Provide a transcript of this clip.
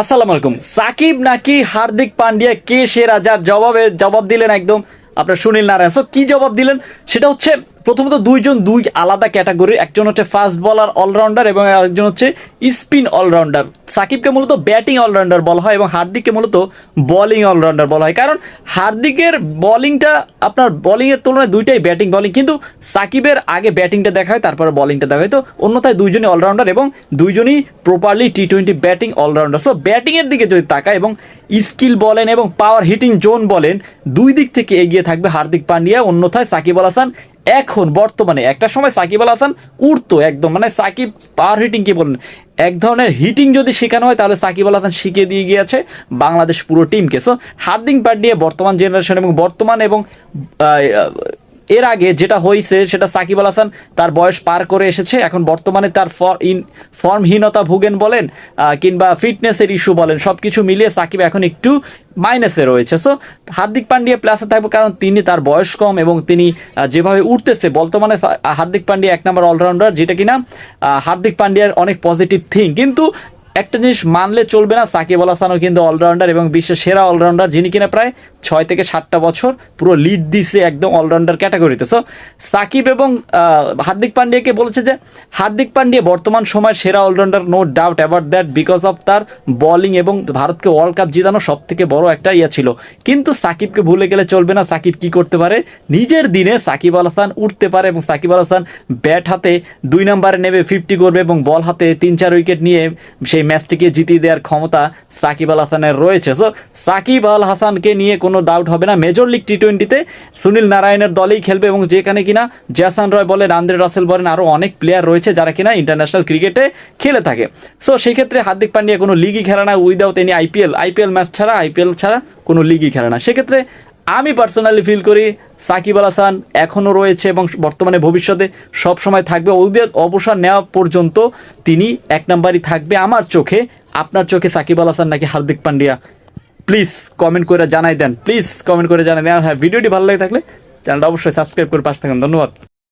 আসসালামু আলাইকুম। সাকিব নাকি হার্দিক পান্ডিয়া কে সেরা যার জবাবে জবাব দিলেন একদম? আপনার সুনীল নারায়ণ। সো কি জবাব দিলেন? সেটা হচ্ছে প্রথমত দুইজন, দুই আলাদা ক্যাটাগরি, একজন হচ্ছে ফাস্ট বলার অলরাউন্ডার এবং আরেকজন হচ্ছে স্পিন অলরাউন্ডার সাকিবকে মূলত ব্যাটিং অলরাউন্ডার বলা হয় এবং হার্দিককে মূলত বোলিং অলরাউন্ডার বলা হয়। কারণ হার্দিকের বোলিংটা আপনার বোলিংয়ের তুলনায় দুইটাই ব্যাটিং বলিং কিন্তু সাকিবের আগে ব্যাটিংটা দেখা হয়, তারপরে বোলিংটা দেখা হয়। তো অন্যথায় দুইজনই অলরাউন্ডার এবং দুইজনই properly T twenty batting allrounder so ব্যাটিংয়ের দিকে যদি তাকায় এবং স্কিল বলেন এবং পাওয়ার হিটিং জোন বলেন, দুই দিক থেকে এগিয়ে থাকবে হার্দিক পান্ডিয়া। অন্যথায় সাকিব আল হাসান এখন বর্তমানে একটা সময় সাকিব আল হাসান উঠতো একদম মানে সাকিব পাওয়ার হিটিং কি বলেন? এক ধরনের হিটিং যদি শেখানো হয়, তাহলে সাকিব আল হাসান শিখিয়ে দিয়ে গিয়েছে বাংলাদেশ পুরো টিমকে সো হার্দিক পান্ডিয়া বর্তমান জেনারেশন এবং বর্তমান এবং এর আগে যেটা হয়েছে সেটা সাকিব আল হাসান তার বয়স পার করে এসেছে। এখন বর্তমানে তার ইন ফর্মহীনতা ভুগেন বলেন কিংবা ফিটনেসের ইস্যু বলেন সব কিছু মিলিয়ে সাকিব এখন একটু মাইনাসে রয়েছে। সো হার্দিক পান্ডিয়া প্লাসে থাকবে কারণ তিনি তার বয়স কম এবং তিনি যেভাবে উঠতেছে, বর্তমানে হার্দিক পান্ডিয়া এক নম্বর অলরাউন্ডার যেটা কিনা হার্দিক পান্ডিয়ার অনেক পজিটিভ থিং কিন্তু একটা জিনিস মানলে চলবে না, সাকিব আল হাসানও কিন্তু অলরাউন্ডার এবং বিশ্বের সেরা অলরাউন্ডার যিনি কিনা প্রায় ছয় থেকে সাতটা বছর পুরো লিড দিছে একদম অলরাউন্ডার ক্যাটাগরিতে সো সাকিব এবং হার্দিক পান্ডিয়াকে বলেছে যে, হার্দিক পান্ডিয়া বর্তমান সময়ের সেরা allrounder no doubt about that because of তার বোলিং এবং ভারতকে ওয়ার্ল্ড কাপ জিতানো সব থেকে বড় একটা ইয়ে ছিল। কিন্তু সাকিবকে ভুলে গেলে চলবে না, সাকিব কি করতে পারে? নিজের দিনে সাকিব আল হাসান উঠতে পারে এবং সাকিব আল হাসান ব্যাট হাতে দুই নম্বরে নেবে ফিফটি করবে এবং বল হাতে তিন চার উইকেট নিয়ে সেই ম্যাচটিকে জিতিয়ে দেওয়ার ক্ষমতা সাকিব আল হাসানের রয়েছে। সো সাকিব আল হাসানকে নিয়ে কোনো ডাউট হবে না। মেজর লিগ টি টোয়েন্টিতে সুনীল নারায়ণের দলেই খেলবে এবং যেখানে কিনা জ্যাসান রয় বলেন আন্দ্রে রাসেল বলেন আরও অনেক প্লেয়ার রয়েছে যারা কিনা ইন্টারন্যাশনাল ক্রিকেটে খেলে থাকে। সো সেই ক্ষেত্রে হার্দিক পান্ডিয়া কোনো লিগই খেলে না। Without any IPL IPL match ছাড়া আইপিএল ছাড়া কোনো লিগই খেলে না। সেক্ষেত্রে আমি পার্সোনালি ফিল করি সাকিব আল হাসান এখনও রয়েছে এবং বর্তমানে ভবিষ্যতে সব সময় থাকবে। ওদের অবসর নেওয়া পর্যন্ত তিনি এক নম্বরই থাকবে আমার চোখে। আপনার চোখে সাকিব আল হাসান নাকি হার্দিক পান্ডিয়া? প্লিজ কমেন্ট করে জানাই দেন। প্লিজ কমেন্ট করে জানাই দেন। হ্যাঁ ভিডিওটি ভালো লাগে থাকলে চ্যানেলটা অবশ্যই সাবস্ক্রাইব করে পাশে থাকেন ধন্যবাদ।